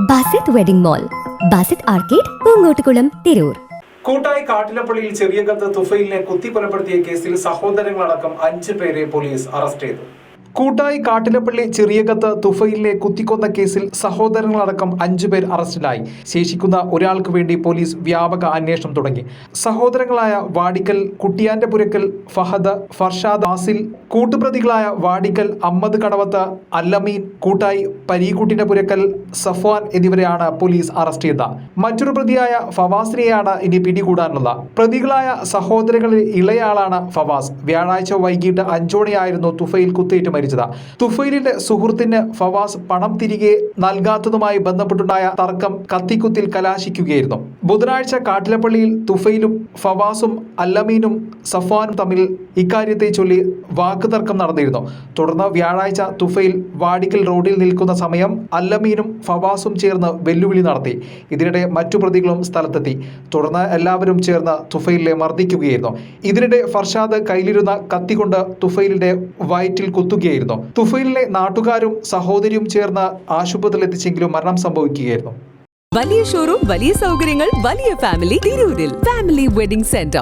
Basith wedding mall Basith arcade Poongottukulam Tirur. കൂട്ടായി കാട്ടിലപ്പള്ളിയിൽ ചെറിയ കത്ത് തുഫയിലിനെ കുത്തിക്കൊലപ്പെടുത്തിയ കേസിൽ സഹോദരങ്ങളടക്കം അഞ്ച് പേരെ പോലീസ് അറസ്റ്റ് ചെയ്തു. കൂട്ടായി കാട്ടിലപ്പള്ളി ചെറിയകത്ത് തുഫയിലെ കുത്തിക്കൊന്ന കേസിൽ സഹോദരങ്ങളടക്കം അഞ്ചുപേർ അറസ്റ്റിലായി. ശേഷിക്കുന്ന ഒരാൾക്ക് വേണ്ടി പോലീസ് വ്യാപക അന്വേഷണം തുടങ്ങി. സഹോദരങ്ങളായ വാടിക്കൽ കുട്ടിയാന്റെ പുരക്കൽ ഫഹദ് ഫർഷാദ് ആസിൽ കൂട്ടുപ്രതികളായ വാടിക്കൽ അമ്മദ് കടവത്ത് അല്ലമീൻ കൂട്ടായി പരീക്കുട്ടിന്റെ പുരക്കൽ സഫ്വാൻ എന്നിവരെയാണ് പോലീസ് അറസ്റ്റ് ചെയ്തത് മറ്റൊരു പ്രതിയായ ഫവാസിനെയാണ് ഇനി പിടികൂടാനുള്ളത്. പ്രതികളായ സഹോദരങ്ങളിൽ ഇളയാളാണ് ഫവാസ്. വ്യാഴാഴ്ച വൈകിട്ട് അഞ്ചോടെയായിരുന്നു തുഫയിൽ കുത്തേറ്റ് മരിച്ചത്. തുഫൈലിന്റെ സുഹൃത്തിന് ഫവാസ് പണം തിരികെ നൽകാത്തതുമായി ബന്ധപ്പെട്ടുണ്ടായ തർക്കം കത്തിക്കുത്തിൽ കലാശിക്കുകയായിരുന്നു. ബുധനാഴ്ച കാട്ടിലപ്പള്ളിയിൽ തുഫൈലും ഫവാസും അല്ലമീനും സഫ്വാനും തമ്മിൽ ഇക്കാര്യത്തെ ചൊല്ലി വാക്കുതർക്കം നടന്നിരുന്നു. തുടർന്ന് വ്യാഴാഴ്ച തുഫൈൽ വാടിക്കൽ റോഡിൽ നിൽക്കുന്ന സമയം അല്ലമീനും ഫവാസും ചേർന്ന് വെല്ലുവിളി നടത്തി. ഇതിനിടെ മറ്റു പ്രതികളും സ്ഥലത്തെത്തി. തുടർന്ന് എല്ലാവരും ചേർന്ന് തുഫൈലിനെ മർദ്ദിക്കുകയായിരുന്നു. ഇതിനിടെ ഫർഷാദ് കയ്യിലിരുന്ന കത്തികൊണ്ട് തുഫൈലിന്റെ വയറ്റിൽ കുത്തുകയായിരുന്നു. തുഫയിലിലെ നാട്ടുകാരും സഹോദരിയും ചേർന്ന് ആശുപത്രിയിൽ എത്തിച്ചെങ്കിലും മരണം സംഭവിക്കുകയായിരുന്നു. വലിയ ഷോറൂം വലിയ സൗകര്യങ്ങൾ വലിയ ഫാമിലി തിരൂരിൽ. Family wedding centre